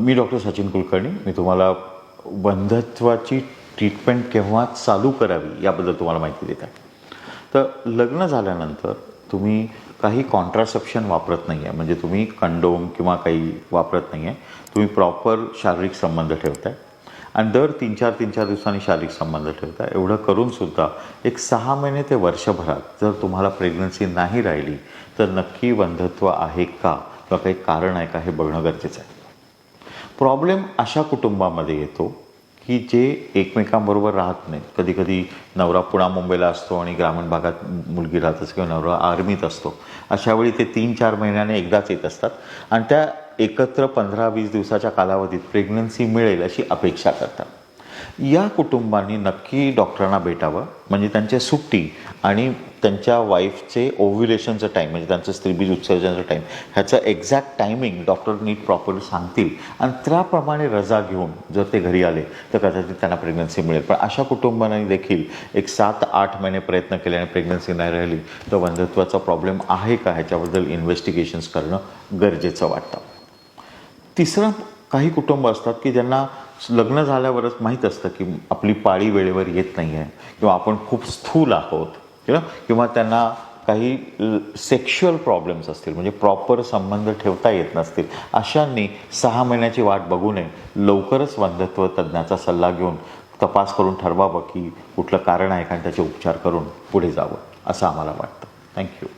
मी doctor Sachin Kulkarni. मी तुम्हाला बंधत्वाची ट्रीटमेंट केव्हा चालू करावी याबद्दल तुम्हाला माहिती देत आहे. तर लग्न झाल्यानंतर तुम्ही काही कॉन्ट्रासेप्शन वापरत नाही आहे म्हणजे तुम्ही कंडोम किंवा काही वापरत नाही आहे तुम्ही प्रॉपर शारीरिक संबंध ठेवताय. आणि दर तीन चार तीन चार दिवसांनी शारीरिक संबंध ठेवता. एवढं करूनसुद्धा एक सहा महिने ते वर्षभरात जर तुम्हाला प्रेग्नन्सी नाही राहिली तर नक्की बंधत्व आहे का? किंवा काही कारण आहे का? हे बघणं गरजेचं आहे. प्रॉब्लेम अशा कुटुंबामध्ये येतो की जे एकमेकांबरोबर राहत नाहीत. कधीकधी नवरा पुणा मुंबईला असतो आणि ग्रामीण भागात मुलगी राहत असते किंवा नवरा आर्मीत असतो. अशा वेळी ते तीन चार महिन्याने एकदाच येत असतात. आणि त्या एकत्र पंधरा वीस दिवसाच्या कालावधीत प्रेग्नन्सी मिळेल अशी अपेक्षा करतात. या कुटुंबांनी नक्की डॉक्टरांना भेटावं म्हणजे त्यांच्या सुट्टी आणि त्यांच्या वाईफचे ओव्ह्युलेशनचं टाईम म्हणजे त्यांचं स्त्रीबीज उत्सर्जनाचं टाईम ह्याचं एक्झॅक्ट टायमिंग डॉक्टर नीट प्रॉपर सांगतील. आणि त्याप्रमाणे रजा घेऊन जर ते घरी आले तर कदाचित त्यांना प्रेग्नन्सी मिळेल. पण अशा कुटुंबांनी देखील एक सात आठ महिने प्रयत्न केले आणि प्रेग्नन्सी नाही राहिली तर वंधत्वाचा प्रॉब्लेम आहे का? ह्याच्याबद्दल इन्व्हेस्टिगेशन्स करणं गरजेचं वाटतं. तिसरं काही कुटुंब असतात की ज्यांना लग्न झाल्यावरच माहीत असतं की आपली पाळी वेळेवर येत नाही आहे किंवा आपण खूप स्थूल आहोत किंवा किंवा त्यांना काही सेक्शुअल प्रॉब्लेम्स असतील म्हणजे प्रॉपर संबंध ठेवता येत नसतील. अशांनी सहा महिन्याची वाट बघू नये. लवकरच वंधत्व तज्ज्ञाचा सल्ला घेऊन तपास करून ठरवावं की कुठलं कारण आहे का आणि त्याचे उपचार करून पुढे जावं असं आम्हाला वाटतं. थँक्यू